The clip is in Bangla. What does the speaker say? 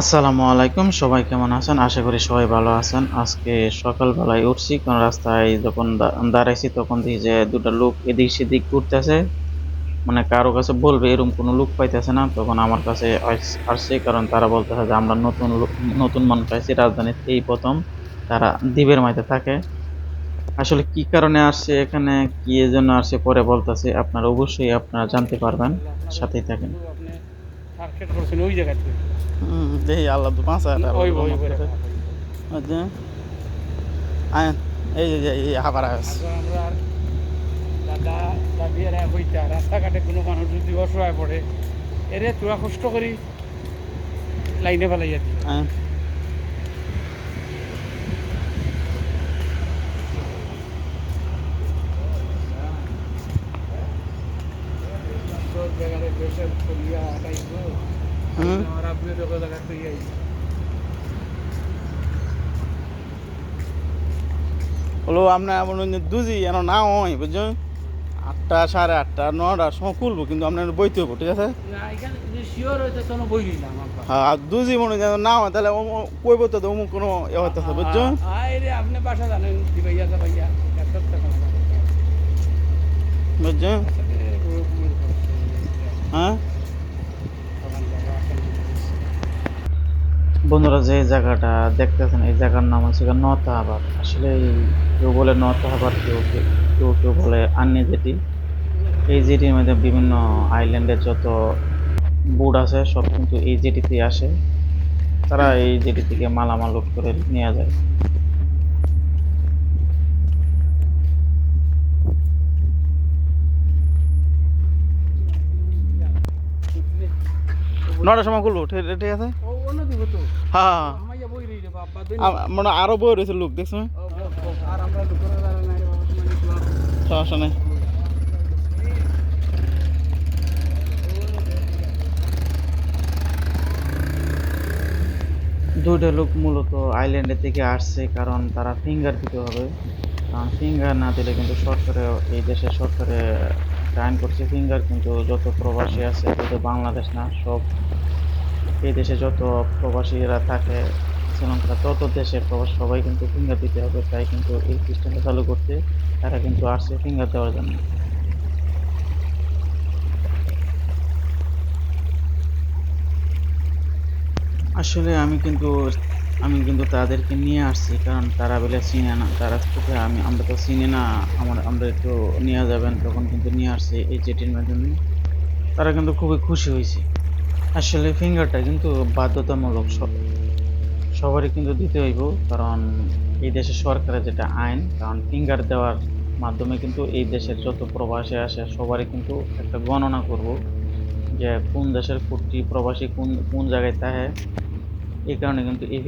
আসসালামু আলাইকুম, সবাই কেমন আছেন? আশা করি সবাই ভালো আছেন। আজকে সকালবেলায় উঠছি, কোন রাস্তায় যখন দাঁড়াইছি তখন দেখি যে দুটো লোক এদিক সেদিক ঘুরতেছে। মানে কারও কাছে বলবে এরকম কোনো লোক পাইতেছে না, তখন আমার কাছে আসছে কারণ তারা বলতেছে যে আমরা নতুন নতুন মানুষ পাইছি রাজধানীতে এই প্রথম। তারা দ্বীপের মাইতে থাকে। আসলে কি কারণে আসছে এখানে, কি জন্য আসছে পরে বলতেছে, আপনারা অবশ্যই আপনারা জানতে পারবেন, সাথেই থাকেন। ওই দেখি আল্লাহ তো পাঁচ হাজার ওই ওই ওই আচ্ছা আয় এই যে এই হাবার রাস্তাঘাটে কোনো মানুষ যদি অসহায় পড়ে এরে তোরা কষ্ট করি লাইনে ফেলাইয়া দিই জায়গায় বসে করিয়া আটাইব। হুম। আমার হলো আপনার মনে দুজি এন না হয় বুঝছ? আটটা সাড়ে আটটা নটার সময় খুলবো কিন্তু আপনার বইতে হব ঠিক আছে? আমরা হ্যাঁ দুজি মনে যেন না হয় তাহলে কইবো তো অমুক কোনো ইয়ে হইতেছে বুঝছ? আয় রে আপনি বাসা জানেন দিবাইয়া যাবাইয়া এত টাকা বুঝছ? হ্যাঁ? বন্ধুরা যে জায়গাটা দেখতেছেন এই জায়গার নাম হচ্ছে গিয়ে নতা আসলে এই কেউ বলে নতা হাবার কেউ কেউ- কেউ বলে আন্নি জেটি। এই জেটির মধ্যে বিভিন্ন আইল্যান্ডের যত বোট আছে সব কিন্তু এই জেটিতে আসে। তারা এই জেটি থেকে মালামাল লোড করে নিয়ে যায়। নটার সময় খুলবো ঠিক আছে? হ্যাঁ মানে আরও বই রয়েছে লোক দেখছ? আর আমরা লোকেরা নাই রে বাবা মানে সমস্যা নেই। দুইটা লোক মূলত আইল্যান্ডের থেকে আসছে কারণ তারা ফিঙ্গার দিতে হবে। কারণ ফিঙ্গার না দিলে কিন্তু সরকারে এই দেশের সরকারে আইন করছে ফিঙ্গার কিন্তু যত প্রবাসী আছে শুধু বাংলাদেশ না সব এই দেশে যত প্রবাসীরা থাকে শ্রীলঙ্কা তত দেশের প্রবাস, সবাই কিন্তু ফিঙ্গার দিতে হবে। তাই কিন্তু এই সিস্টেমটা চালু করতে তারা কিন্তু আসছে ফিঙ্গার দেওয়ার জন্য। আসলে আমি কিন্তু আমি কিন্তু তাদেরকে নিয়ে আসছি, কারণ তারা বলে চিনে না। তারা থেকে আমি, আমরা তো চিনি না, আমার, আমরা একটু নিয়ে যাবেন, তখন কিন্তু নিয়ে আসছি এই জেটির মাধ্যমে তারা কিন্তু খুবই খুশি হয়েছে। আসলে ফিঙ্গারটা কিন্তু বাধ্যতামূলক সব। সবারই কিন্তু দিতে হইব, কারণ এই দেশের সরকারের যেটা আইন, কারণ ফিঙ্গার দেওয়ার মাধ্যমে কিন্তু এই দেশের যত প্রবাসী আসে সবারই কিন্তু একটা গণনা করব যে কোন দেশের কোটি প্রবাসী কোন কোন জায়গায় তাহে এই কারণে কিন্তু এই